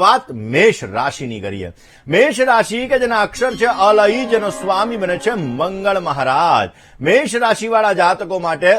વાત મેષ રાશિની કરીએ. મેષ રાશિ કે જેના અક્ષર છે અલઈ, જેનો સ્વામી બને છે મંગળ મહારાજ. મેષ રાશિવાળા જાતકો માટે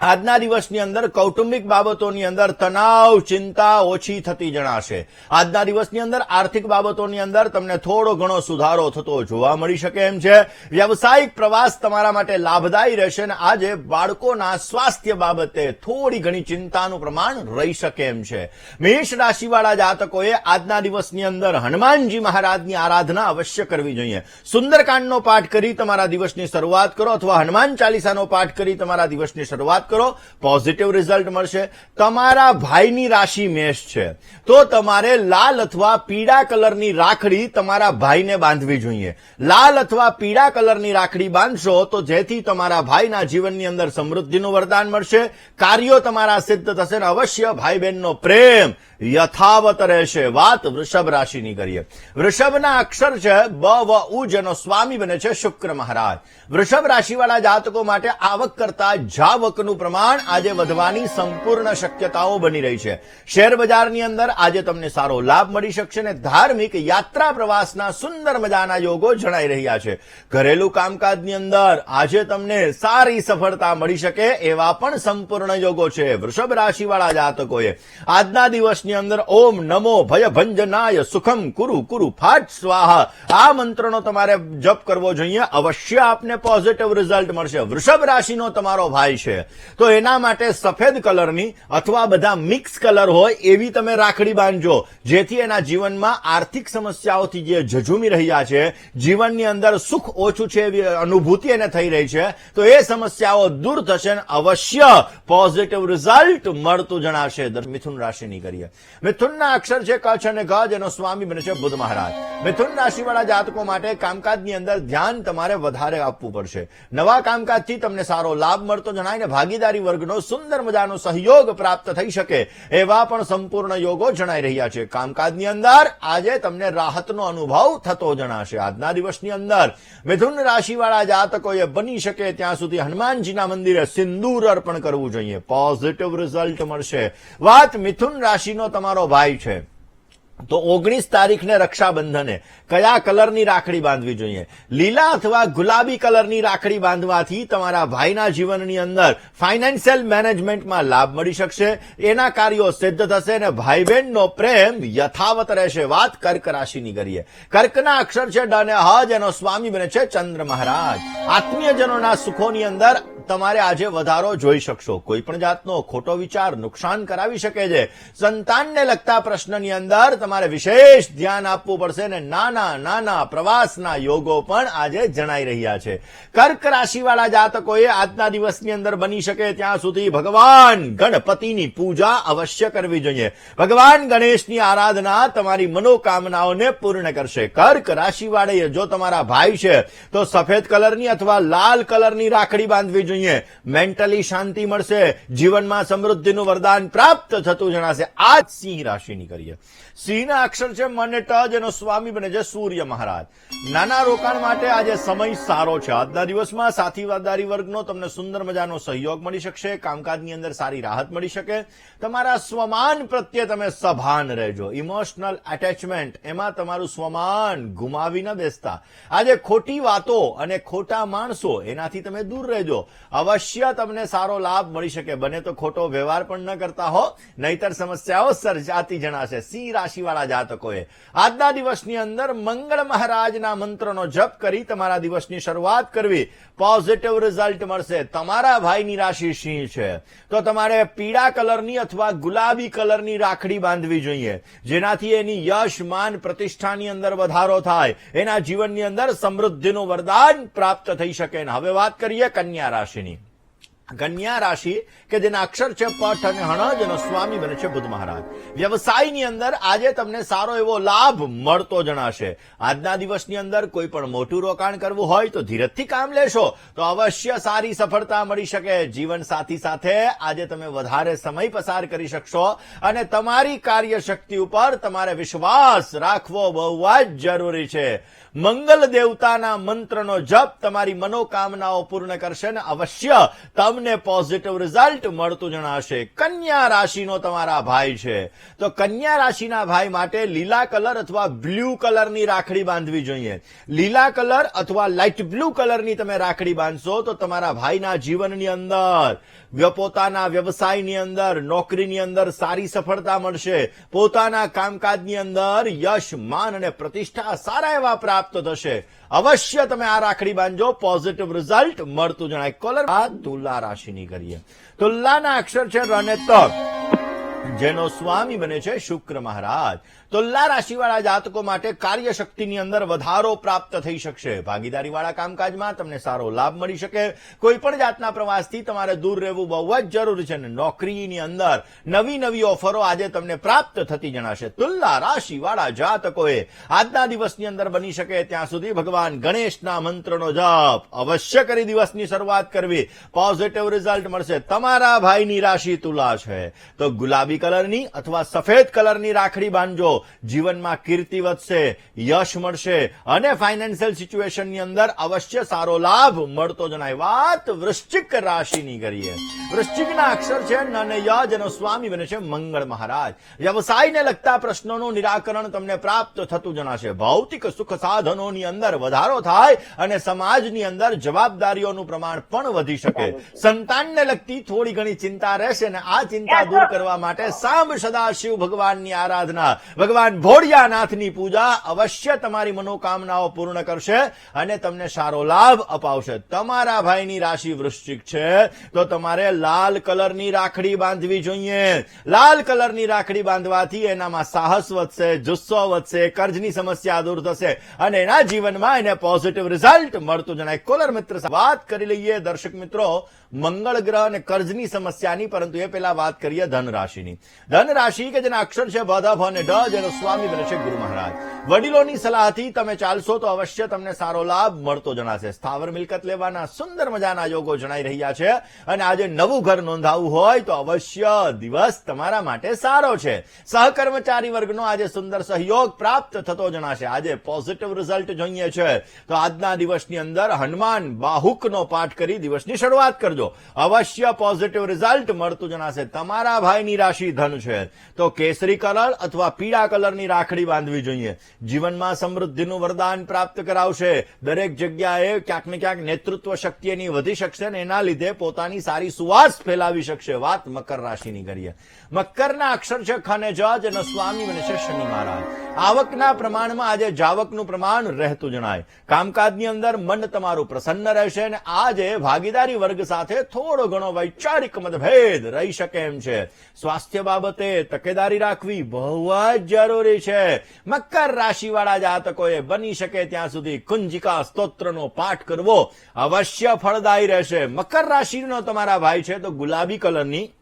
આજના દિવસની અંદર કૌટુંબિક બાબતોની અંદર તણાવ, ચિંતા ઓછી થતી જણાશે. આજના દિવસની અંદર આર્થિક બાબતોની અંદર તમને થોડો ઘણો સુધારો થતો જોવા મળી શકે એમ છે. વ્યવસાયિક પ્રવાસ તમારા માટે લાભદાયી રહેશે અને આજે બાળકોના સ્વાસ્થ્ય બાબતે થોડી ઘણી ચિંતાનું પ્રમાણ રહી શકે એમ છે. મેષ રાશિવાળા જાતકોએ આજના દિવસની અંદર હનુમાનજી મહારાજની આરાધના અવશ્ય કરવી જોઈએ. સુંદરકાંડનો પાઠ કરી તમારા દિવસની શરૂઆત કરો અથવા હનુમાન ચાલીસાનો પાઠ કરી તમારા દિવસની શરૂઆત કરો પોઝિટિવ રિઝલ્ટ મળશે. તમારા ભાઈની રાશિ મેષ છે. તો તમારે લાલ અથવા પીળા કલરની રાખડી તમારા ભાઈને બાંધવી જોઈએ. લાલ અથવા પીળા કલરની રાખડી બાંધશો તો જેથી તમારા ભાઈના જીવનની અંદર સમૃદ્ધિનું વરદાન મળશે. કાર્યો તમારા સિદ્ધ થશે અને અવશ્ય ભાઈ બહેનનો પ્રેમ યથાવત રહેશે. વાત વૃષભ રાશિની કરીએ. વૃષભના અક્ષર છે બ, વ, ઉ, જેનો સ્વામી બને છે શુક્ર મહારાજ. વૃષભ રાશિવાળા જાતકો માટે આવક કરતા જાવકનું પ્રમાણ આજે વધવાની સંપૂર્ણ શક્યતાઓ બની રહી છે. શેર બજારની અંદર આજે તમને સારો લાભ મળી શકશે અને ધાર્મિક યાત્રા પ્રવાસના સુંદર મજાના યોગો જણાઈ રહ્યા છે. ઘરેલું કામકાજની અંદર આજે તમને સારી સફળતા મળી શકે એવા પણ સંપૂર્ણ યોગો છે વૃષભ રાશિવાળા જાતકોએ. આજના દિવસની અંદર ઓમ નમો ભય ભંજનાય સુખમ કુરુ કુરુ ફાટ સ્વાહા. આ મંત્રનો તમારે જપ કરવો જોઈએ. અવશ્ય આપને પોઝિટિવ રિઝલ્ટ મળશે. વૃષભ રાશિનો તમારો ભાઈ છે. તો એના માટે સફેદ કલરની અથવા બધા મિક્સ કલર હોય એવી તમે રાખડી બાંધજો. જેથી એના જીવનમાં આર્થિક સમસ્યાઓથી જે ઝઝુમી રહ્યા છે, જીવનની અંદર સુખ ઓછું છે એવી અનુભૂતિ એને થઈ રહી છે, તો એ સમસ્યાઓ દૂર થશે અવશ્ય પોઝિટિવ રિઝલ્ટ મળતું જણાશે. મિથુન રાશિની કરીએ. મિથુનના અક્ષર છે કચ્છ અને ગજ, એનો સ્વામી બને છે બુધ મહારાજ. મિથુન રાશિવાળા જાતકો માટે કામકાજની અંદર ધ્યાન તમારે વધારે આપવું પડશે. નવા કામકાજથી તમને સારો લાભ મળતો જણાય ને ભાગીદારી વર્ગનો સુંદર મજાનો સહયોગ પ્રાપ્ત થઈ શકે એવા પણ સંપૂર્ણ યોગો જણાઈ રહ્યા છે. કામકાજની અંદર આજે તમને રાહતનો અનુભવ થતો જણાશે. આજના દિવસની અંદર મિથુન રાશિવાળા જાતકોએ બની શકે ત્યાં સુધી હનુમાનજીના મંદિરે સિંદૂર અર્પણ કરવું જોઈએ. પોઝિટિવ રિઝલ્ટ મળશે. વાત મિથુન રાશિનો તમારો ભાઈ છે. તો ઓગણીસ તારીખને રક્ષાબંધને કયા કલરની રાખડી બાંધવી જોઈએ? લીલા અથવા ગુલાબી કલરની રાખડી બાંધવાથી તમારા ભાઈના જીવનની અંદર ફાઇનાન્શિયલ મેનેજમેન્ટમાં લાભ મળી શકશે. એના કાર્યો સિદ્ધ થશે અને ભાઈ બહેનનો પ્રેમ યથાવત રહેશે. વાત કર્ક રાશિની કરીએ. કર્કના અક્ષર છે ડ અને હજ, એનો સ્વામી બને છે ચંદ્ર મહારાજ. આત્મીયજનોના સુખોની અંદર તમારે આજે વધારો જોઈ શકશો. કોઈ પણ જાતનો ખોટો વિચાર નુકસાન કરાવી શકે છે. સંતાનને લગતા પ્રશ્નની અંદર તમારે વિશેષ ધ્યાન આપવું પડશે ને નાના નાના પ્રવાસના યોગો પણ આજે જણાઈ રહ્યા છે. કર્ક રાશિવાળા જાતકોએ આજના દિવસની અંદર બની શકે ત્યાં સુધી ભગવાન ગણપતિની પૂજા અવશ્ય કરવી જોઈએ. ભગવાન ગણેશની આરાધના તમારી મનોકામનાઓને પૂર્ણ કરશે. કર્ક રાશિવાળાએ જો તમારા ભાઈ છે, તો સફેદ કલરની અથવા લાલ કલરની રાખડી બાંધવી જોઈએ. મેન્ટલી શાંતિ મળશે. જીવનમાં સમૃદ્ધિનું વરદાન પ્રાપ્ત થતું જણાશે. આ જ સિંહ રાશિની કરીએ. સિંહના અક્ષર છે મન ટજ, એનો સ્વામી બને છે સૂર્ય મહારાજ. નાના રોકાણ માટે આજે સમય સારો છે. આજના દિવસમાં સાથીવાદારી વર્ગનો તમને સુંદર મજાનો સહયોગ મળી શકશે. કામકાજની અંદર સારી રાહત મળી શકે. તમારા સ્વમાન પ્રત્યે તમે સભાન રહેજો. ઇમોશનલ એટેચમેન્ટ એમાં તમારું સ્વમાન ગુમાવી ન બેસતા. આજે ખોટી વાતો અને ખોટા માણસો, એનાથી તમે દૂર રહેજો. અવશ્ય તમને સારો લાભ મળી શકે. બને તો ખોટો વ્યવહાર પણ ન કરતા હો. નહીતર સમસ્યાઓ સર્જાતી જણાશે. સિંહ રાશિવાળા જાતકોએ. આજના દિવસની અંદર મંગળ મહારાજના મંત્રનો જપ કરી તમારા દિવસની શરૂઆત કરવી. પોઝિટિવ રિઝલ્ટ મળશે. તમારા ભાઈની રાશિ સિંહ છે? તો તમારે પીળા કલરની અથવા ગુલાબી કલરની રાખડી બાંધવી જોઈએ. જેનાથી એની યશ, માન, પ્રતિષ્ઠાની અંદર વધારો થાય. એના જીવનની અંદર સમૃદ્ધિનું વરદાન પ્રાપ્ત થઈ શકે. હવે વાત કરીએ કન્યા રાશિની કન્યા રાશિ કે જેના અક્ષર છે પઠ અને હણ, જેનો સ્વામી બને છે બુદ્ધ મહારાજ. વ્યવસાયની અંદર આજે તમને સારો એવો લાભ મળતો જણાશે. આજના દિવસની અંદર કોઈ પણ મોટું રોકાણ કરવું હોય તો ધીરજથી કામ લેશો. તો અવશ્ય સારી સફળતા મળી શકે. જીવન સાથી સાથે આજે તમે વધારે સમય પસાર કરી શકશો અને તમારી કાર્યશક્તિ ઉપર તમારે વિશ્વાસ રાખવો બહુ જ જરૂરી છે. મંગલ દેવતાના મંત્રનો જપ તમારી મનોકામનાઓ પૂર્ણ કરશે અને અવશ્ય તમને તમને પોઝિટિવ રિઝલ્ટ મળતું જણાશે. કન્યા રાશિનો તમારા ભાઈ છે. તો કન્યા રાશિના ભાઈ માટે લીલા કલર અથવા બ્લુ કલરની રાખડી બાંધવી જોઈએ. લીલા કલર અથવા લાઇટ બ્લુ કલરની તમે રાખડી બાંધશો તો તમારા ભાઈના જીવનની અંદર, પોતાના વ્યવસાયની અંદર, નોકરીની અંદર સારી સફળતા મળશે. પોતાના કામકાજની અંદર યશ, માન અને પ્રતિષ્ઠા સારા એવા પ્રાપ્ત થશે. અવશ્ય તમે આ રાખડી બાંધજો. પોઝિટિવ રિઝલ્ટ મળતું જણાય. કોલર આ તુલા રાશિની કરીએ. તુલાના અક્ષર છે રને અને ત જેનો સ્વામી બને છે શુક્ર મહારાજ. તુલા રાશિવાળા જાતકો માટે કાર્યશક્તિની અંદર વધારો પ્રાપ્ત થઈ શકશે. ભાગીદારીવાળા કામકાજમાં તમને સારો લાભ મળી શકે. કોઈ પણ જાતના પ્રવાસથી તમારે દૂર રહેવું બહુ જ જરૂરી છે અને નોકરીની અંદર નવી નવી ઓફરો આજે તમને પ્રાપ્ત થતી જણાશે. તુલા રાશિવાળા જાતકોએ આજના દિવસની અંદર બની શકે ત્યાં સુધી ભગવાન ગણેશના મંત્રનો જપ અવશ્ય કરી દિવસની શરૂઆત કરવી. પોઝિટિવ રિઝલ્ટ મળશે. તમારા ભાઈની રાશિ તુલા છે. તો ગુલાબી કલરની અથવા સફેદ કલરની રાખડી બાંધજો. જીવનમાં કીર્તિ વધશે યશ મળશે અને ફાઇનાન્શિયલ સિચ્યુએશનની અંદર અવશ્ય સારો લાભ મળતો જણાય. વાત વૃશ્ચિક રાશિની કરીએ. વૃશ્ચિકના અક્ષર છે ન અને ય જેનો સ્વામી બને છે મંગળ મહારાજ. વ્યવસાયને લગતા પ્રશ્નોનું નિરાકરણ તમને પ્રાપ્ત થતું જણાશે. ભૌતિક સુખ સાધનોની અંદર વધારો થાય અને સમાજની અંદર જવાબદારીઓનું પ્રમાણ પણ વધી શકે. સંતાનને લગતી થોડી ઘણી ચિંતા રહેશે અને આ ચિંતા દૂર કરવા માટે સાંભ સદાશિવ ભગવાનની આરાધના. ભગવાન ભોળિયાનાથની પૂજા અવશ્ય તમારી મનોકામનાઓ પૂર્ણ કરશે અને તમને સારો લાભ અપાવશે. તમારા ભાઈની રાશિ વૃશ્ચિક છે, તો તમારે લાલ કલરની રાખડી બાંધવી જોઈએ. લાલ કલરની રાખડી બાંધવાથી એનામાં સાહસ વધશે, જુસ્સો વધશે, કર્જની સમસ્યા દૂર થશે અને એના જીવનમાં એને પોઝિટિવ રિઝલ્ટ મળતું જણાય. કોલર મિત્ર વાત કરી લઈએ. દર્શક મિત્રો મંગળ ગ્રહ અને કર્જની સમસ્યાની, પરંતુ એ પહેલા વાત કરીએ ધનરાશિની. ધનરાશિ કે જેના અક્ષર છે ભધ અને ડ, જેનો સ્વામી બને છે ગુરુ મહારાજ. વડીલોની સલાહથી તમે ચાલશો તો અવશ્ય તમને સારો લાભ મળતો જણાશે. સ્થાવર મિલકત લેવાના સુંદર મજાના યોગો જણાઈ રહ્યા છે. અને આજે નવું ઘર નોંધાવવું હોય તો અવશ્ય દિવસ તમારા માટે સારો છે. સહકર્મચારી વર્ગનો આજે સુંદર સહયોગ પ્રાપ્ત થતો જણાશે. આજે પોઝિટિવ રિઝલ્ટ જોઈએ છે. તો આજના દિવસની અંદર હનુમાન બાહુકનો પાઠ કરી દિવસની શરૂઆત કરજો. અવશ્ય પોઝિટિવ રિઝલ્ટ મળતું જણાશે તમારા ભાઈની રાશિ ધન છે. તો કેસરી કલર અથવા પીળા કલરની રાખડી બાંધવી જોઈએ. જીવનમાં સમૃદ્ધિનું વરદાન પ્રાપ્ત કરાવશે. દરેક જગ્યાએ ક્યાંક ને ક્યાંક નેતૃત્વ શક્તિ એની વધી શકશે ને એના લીધે પોતાની સારી સુવાસ ફેલાવી શકશે. વાત મકર રાશિની કરીએ. મકરના અક્ષર છે ખ અને સ્વામી બને છે શનિ મહારાજ. આવકના પ્રમાણમાં આજે જાવકનું પ્રમાણ રહેતું જણાય. કામકાજની અંદર મન તમારું પ્રસન્ન રહેશે અને આજે ભાગીદારી વર્ગ સાથે થોડો ઘણો વૈચારિક મતભેદ રહી શકે એમ છે. સ્વાસ્થ્ય બાબતે તકેદારી રાખવી બહુ જ જરૂરી છે. મકર રાશિવાળા જાતકોએ બની શકે ત્યાં સુધી કુંજિકા સ્તોત્રનો પાઠ કરવો અવશ્ય ફળદાયી રહેશે. મકર રાશિનો તમારા ભાઈ છે તો ગુલાબી કલરની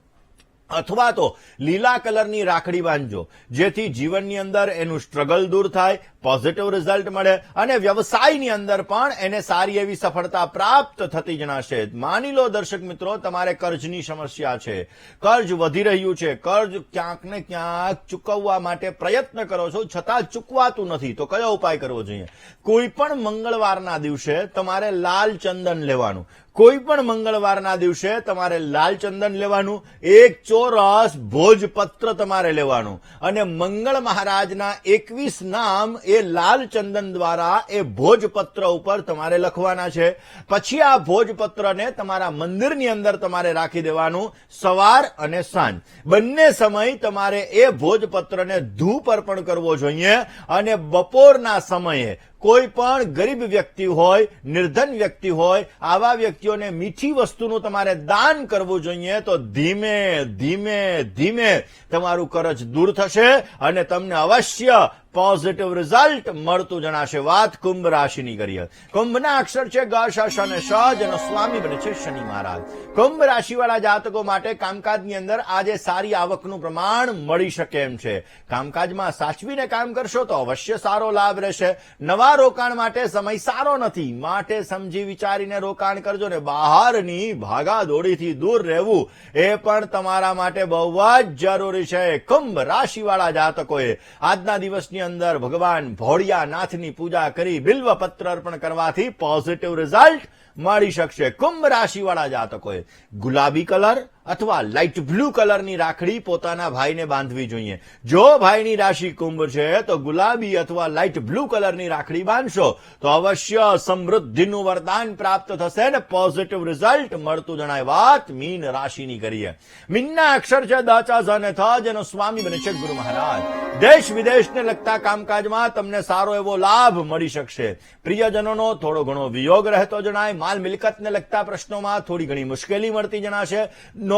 અથવા તો લીલા કલરની રાખડી બાંધજો. જેથી જીવનની અંદર એનું સ્ટ્રગલ દૂર થાય પોઝિટિવ રિઝલ્ટ મળે અને વ્યવસાયની અંદર પણ એને સારી એવી સફળતા પ્રાપ્ત થતી જણાશે. માની લો દર્શક મિત્રો, તમારે કર્જની સમસ્યા છે. કર્જ વધી રહ્યું છે. કર્જ ક્યાંક ને ક્યાંક ચૂકવવા માટે પ્રયત્ન કરો છો, છતાં ચૂકવાતું નથી. તો કયો ઉપાય કરવો જોઈએ? કોઈ પણ મંગળવારના દિવસે તમારે લાલ ચંદન લેવાનું. કોઈ પણ મંગળવારના દિવસે તમારે લાલ ચંદન લેવાનું. એક ચોરસ ભોજપત્ર તમારે લેવાનું? અને મંગળ મહારાજના એકવીસ નામ એ લાલ ચંદન દ્વારા એ ભોજપત્ર ઉપર તમારે લખવાના છે. પછી આ ભોજપત્રને તમારા મંદિરની અંદર તમારે રાખી દેવાનું સવાર અને સાંજ. બંને સમય તમારે એ ભોજપત્રને ધૂપ અર્પણ કરવો જોઈએ અને બપોરના સમયે કોઈ પણ ગરીબ વ્યક્તિ હોય, નિર્ધન વ્યક્તિ હોય, આવા વ્યક્તિઓને મીઠી વસ્તુનું તમારે દાન કરવું જોઈએ તો ધીમે ધીમે ધીમે તમારું કરજ દૂર થશે અને તમને અવશ્ય પોઝિટિવ રિઝલ્ટ મળતું જણાશે વાત, કુંભ રાશિની કરીએ કુંભના અક્ષર છે ગ, શ અને શ, જેનો સ્વામી બને છે શનિ મહારાજ. કુંભ રાશિવાળા જાતકો માટે કામકાજની અંદર આજે સારી આવકનું પ્રમાણ મળી શકે એમ છે. કામકાજમાં સાચવીને કામ કરશો તો અવશ્ય સારો લાભ રહેશે. નવા રોકાણ માટે સમય સારો નથી. માટે સમજી વિચારીને રોકાણ કરજો ને બહારની ભાગાદોડીથી દૂર રહેવું એ પણ તમારા માટે બહુ જ જરૂરી છે. કુંભ રાશિવાળા જાતકોએ આજના દિવસની દિવસની અંદર ભગવાન ભોળિયાનાથની પૂજા કરી બિલ્વપત્ર અર્પણ કરવાથી પોઝિટિવ રિઝલ્ટ મળી શકશે. કુંભ રાશિવાળા જાતકોએ ગુલાબી કલર અથવા લાઇટ બ્લુ કલરની રાખડી પોતાના ભાઈને બાંધવી જોઈએ. જો ભાઈની રાશિ કુંભ છે, તો ગુલાબી અથવા લાઇટ બ્લુ કલરની રાખડી બાંધશો, તો અવશ્ય સમૃદ્ધિનું વરદાન પ્રાપ્ત થશે ને પોઝિટિવ રિઝલ્ટ મળતું જણાય વાત મીન રાશિની કરીએ. મીનના અક્ષર છે દાચા અને થ જેનો સ્વામી બને છે ગુરુ મહારાજ. દેશ વિદેશને લગતા કામકાજમાં તમને સારો એવો લાભ મળી શકશે. પ્રિયજનોનો થોડો ઘણો વિયોગ રહેતો જણાય, માલ મિલકતને લગતા પ્રશ્નોમાં થોડી ઘણી મુશ્કેલી મળતી જણાશે.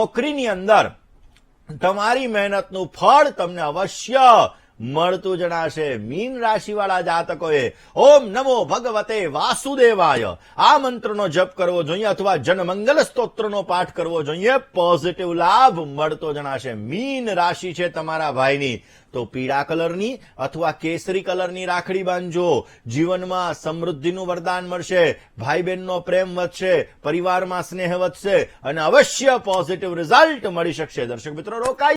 નોકરીની અંદર તમારી મહેનતનું ફળ તમને અવશ્ય મળતું જણાશે. મીન રાશિવાળા જાતકોએ, ઓમ નમો ભગવતે વાસુદેવાય. આ મંત્રનો જપ કરવો જોઈએ અથવા જનમંગલ સ્તોત્રનો પાઠ કરવો જોઈએ. પોઝિટિવ લાભ મળતો જણાશે. મીન રાશિ છે તમારા ભાઈની. તો પીળા કલરની અથવા કેસરી કલરની રાખડી બાંધજો. જીવનમાં સમૃદ્ધિનું વરદાન મળશે. ભાઈ બહેનનો પ્રેમ વધશે. પરિવારમાં સ્નેહ વધશે. અને અવશ્ય પોઝિટિવ રિઝલ્ટ મળી શકશે. દર્શક મિત્રો, રોકાઈ